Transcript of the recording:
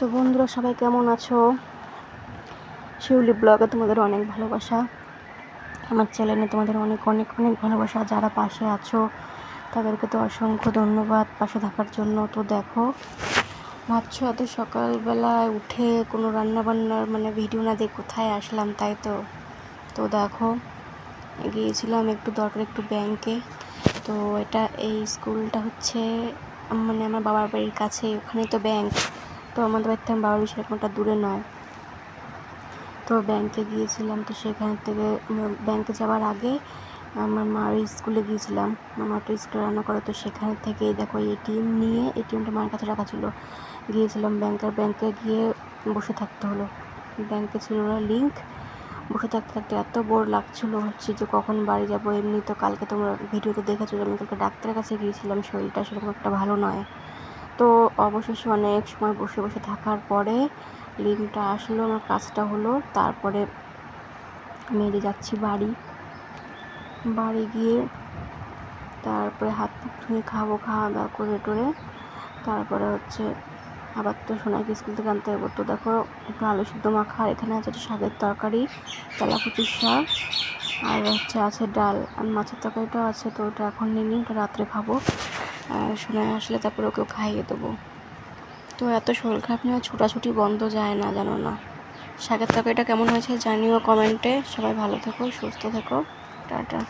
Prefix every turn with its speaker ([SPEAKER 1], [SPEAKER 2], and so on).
[SPEAKER 1] তো বন্ধুরা, সবাই কেমন আছো? শিউলি ব্লগে তোমাদের অনেক ভালোবাসা। আমার চ্যানেলে তোমাদের অনেক অনেক অনেক ভালোবাসা। যারা পাশে আছো, তাদেরকে তো অসংখ্য ধন্যবাদ পাশে থাকার জন্য। তো দেখো, ভাবছ এত সকালবেলায় উঠে কোনো রান্নাবান্নার মানে ভিডিও না দিয়ে কোথায় আসলাম, তাই তো? তো দেখো, গিয়েছিলাম একটু দরকার একটু ব্যাংকে তো এটা এই স্কুলটা হচ্ছে মানে আমার বাবার বাড়ির কাছে ওখানে তো ব্যাংক তো আমাদের বাড়ি থেকে বাবার সেরকমটা দূরে নয়। তো ব্যাংকে গিয়েছিলাম, তো সেখান থেকে ব্যাংকে যাওয়ার আগে আমার মার স্কুলে গিয়েছিলাম। আমার তো স্কুলে রান্না করে, তো সেখান থেকে দেখো এটিএম নিয়ে এটিএমটা মার কাছে রাখা ছিল। গিয়েছিলাম ব্যাংকের ব্যাংকে গিয়ে বসে থাকতে হলো। ব্যাংকে ছিল না লিঙ্ক বসে থাকতে থাকতে এত বোর লাগছিল হচ্ছে যে কখন বাড়ি যাব, এমনি তো কালকে তোমরা ভিডিওতে দেখেছ যে আমি কালকে ডাক্তারের কাছে গিয়েছিলাম, শরীরটা সেরকম একটা ভালো নয়। তো অবশেষে অনেক সময় বসে বসে থাকার পরে লিঙ্কটা আসলো, আমার কাজটা হলো। তারপরে মেরে যাচ্ছি বাড়ি। বাড়ি গিয়ে তারপরে হাত ধুয়ে খাব, খাওয়া দাওয়া করে টোরে। তারপরে হচ্ছে আবার তো সোনাইকে স্কুল থেকে আনতে হবে তো দেখো, একটু আলু সিদ্ধ মাখা এখানে আছে শাকের তরকারি তেলাকুচির শাক। আর হচ্ছে আছে ডাল আর মাছের তরকারিটাও আছে, তো ওটা এখন নিয়ে নিই, ওটা রাত্রে খাব। আর আসলে তারপরে ওকেও খাইয়ে দেবো। তো এত শরীর খারাপ নিয়ে ছোটাছুটি বন্ধ যায় না, জানো না। শাকের তরকারিটা কেমন হয়েছে জানিও কমেন্টে। সবাই ভালো থেকো, সুস্থ থেকো। টাটা।